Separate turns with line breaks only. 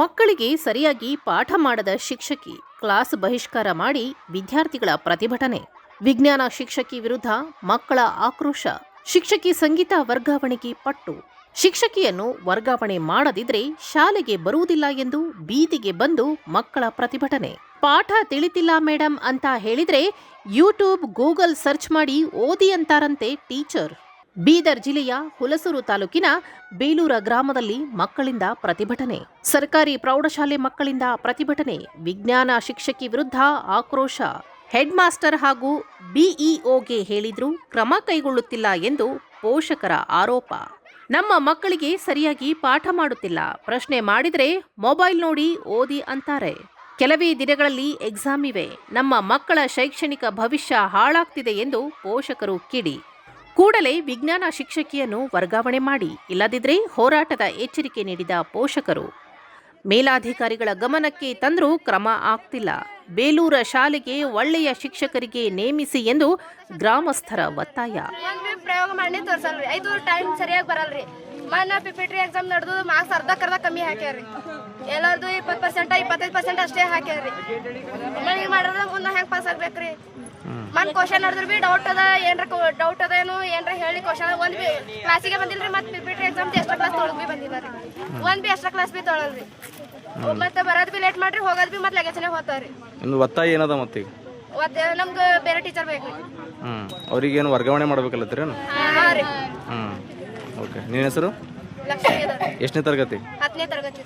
ಮಕ್ಕಳಿಗೆ ಸರಿಯಾಗಿ ಪಾಠ ಮಾಡದ ಶಿಕ್ಷಕಿ ಕ್ಲಾಸ್ ಬಹಿಷ್ಕಾರ ಮಾಡಿ ವಿದ್ಯಾರ್ಥಿಗಳ ಪ್ರತಿಭಟನೆ. ವಿಜ್ಞಾನ ಶಿಕ್ಷಕಿ ವಿರುದ್ಧ ಮಕ್ಕಳ ಆಕ್ರೋಶ. ಶಿಕ್ಷಕಿ ಸಂಗೀತ ವರ್ಗಾವಣೆಗೆ ಪಟ್ಟು. ಶಿಕ್ಷಕಿಯನ್ನು ವರ್ಗಾವಣೆ ಮಾಡದಿದ್ರೆ ಶಾಲೆಗೆ ಬರುವುದಿಲ್ಲ ಎಂದು ಬೀದಿಗೆ ಬಂದು ಮಕ್ಕಳ ಪ್ರತಿಭಟನೆ. ಪಾಠ ತಿಳಿತಿಲ್ಲ ಮೇಡಮ್ ಅಂತ ಹೇಳಿದ್ರೆ ಯೂಟ್ಯೂಬ್ ಗೂಗಲ್ ಸರ್ಚ್ ಮಾಡಿ ಓದಿ ಅಂತಾರಂತೆ ಟೀಚರ್. ಬೀದರ್ ಜಿಲ್ಲೆಯ ಹುಲಸೂರು ತಾಲೂಕಿನ ಬೇಲೂರ ಗ್ರಾಮದಲ್ಲಿ ಮಕ್ಕಳಿಂದ ಪ್ರತಿಭಟನೆ. ಸರ್ಕಾರಿ ಪ್ರೌಢಶಾಲೆ ಮಕ್ಕಳಿಂದ ಪ್ರತಿಭಟನೆ. ವಿಜ್ಞಾನ ಶಿಕ್ಷಕಿ ವಿರುದ್ಧ ಆಕ್ರೋಶ. ಹೆಡ್ ಮಾಸ್ಟರ್ ಹಾಗೂ ಬಿಇಒಗೆ ಹೇಳಿದ್ರೂ ಕ್ರಮ ಕೈಗೊಳ್ಳುತ್ತಿಲ್ಲ ಎಂದು ಪೋಷಕರ ಆರೋಪ. ನಮ್ಮ ಮಕ್ಕಳಿಗೆ ಸರಿಯಾಗಿ ಪಾಠ ಮಾಡುತ್ತಿಲ್ಲ. ಪ್ರಶ್ನೆ ಮಾಡಿದರೆ ಮೊಬೈಲ್ ನೋಡಿ ಓದಿ ಅಂತಾರೆ. ಕೆಲವೇ ದಿನಗಳಲ್ಲಿ ಎಕ್ಸಾಮ್ ಇವೆ. ನಮ್ಮ ಮಕ್ಕಳ ಶೈಕ್ಷಣಿಕ ಭವಿಷ್ಯ ಹಾಳಾಗ್ತಿದೆ ಎಂದು ಪೋಷಕರು ಕಿಡಿ. ಕೂಡಲೇ ವಿಜ್ಞಾನ ಶಿಕ್ಷಕಿಯನ್ನು ವರ್ಗಾವಣೆ ಮಾಡಿ. ಇಲ್ಲದಿದ್ದರೆ ಹೋರಾಟದ ಎಚ್ಚರಿಕೆ ನೀಡಿದ ಪೋಷಕರು. ಮೇಲಾಧಿಕಾರಿಗಳ ಗಮನಕ್ಕೆ ತಂದರೂ ಕ್ರಮ ಆಗ್ತಿಲ್ಲ. ಬೇಲೂರ ಶಾಲೆಗೆ ಒಳ್ಳೆಯ ಶಿಕ್ಷಕರಿಗೆ ನೇಮಿಸಿ ಎಂದು ಗ್ರಾಮಸ್ಥರ ಒತ್ತಾಯ.
ಪ್ರಯೋಗ ಐದು ಟೈಮ್ ಸರಿಯಾಗಿ ಬರಲ್ರಿ. ಎಕ್ಸಾಮ್ ನಡೆದು ಮಾರ್ಕ್ಸ್ ಅರ್ಧಕ್ಕರ್ಧ ಕಮ್ಮಿ ಹಾಕ್ಯಾರ್ರಿ. ಎಲ್ಲರದು ಇಪ್ಪತ್ತು ಪರ್ಸೆಂಟ್ ಇಪ್ಪತ್ತೈದು ಪರ್ಸೆಂಟ್ ಅಷ್ಟೇ ಹಾಕ್ಯಾರ್ರಿ. ಮನೆ ಮಾಡಿದ್ರೆ ಮುಂದೆ ಹೆಂಗೆ ಪಾಸ್ ಆಗ್ಬೇಕ್ರಿ? ಮನ್ ಕ್ವಶನ್ ನಡೆದ್ರು ಬಿ ಡೌಟ್ ಅದ ಏನ್ರ ಡೌಟ್ ಅದೇನು ಏನ್ರ ಹೇಳಿ ಕ್ವಶನ್ ಒಂದ್ ಬಿ ಕ್ಲಾಸಿಗೆ ಬಂದಿಲ್ರಿ ಮತ್ತೆ ಪಿಪಿಟ್ರಿ ಎಕ್ಸಾಮ್ ಎಕ್ಸ್ಟ್ರಾ ಕ್ಲಾಸ್ ತೊಳಗ್ ಬಿ ಬಂದಿದ್ದಾರೆ ಒಂದ್ ಬಿ ಎಕ್ಸ್ಟ್ರಾ ಕ್ಲಾಸ್ ಬಿ ತೊಳಲ್ರಿ. ಮತ್ತೆ ಬರೋದ್ ಬಿ ಲೇಟ್ ಮಾಡ್ರಿ ಹೋಗೋದ್ ಬಿ ಮತ್ತೆ ಲಗೇಜನೆ ಹೋತಾರಿ
ನಿಮ್ದು ಒತ್ತಾಯ ಏನದ ಮತ್ತೀಗ
ಮತ್ತೆ ನಮ್ಗೆ ಬೇರೆ ಟೀಚರ್ ಬೇಕ್ರಿ.
ಹ್ಞೂ ಅವ್ರಿಗೇನು ವರ್ಗಾವಣೆ ಮಾಡ್ಬೇಕಲ್ಲತ್ರಿ
ಹಾ ರೀ.
ಹ್ಞೂ ಓಕೆ ನಿನ್ನ ಹೆಸರು? ಎಷ್ಟನೇ ತರಗತಿ?
ಹತ್ತನೇ ತರಗತಿ.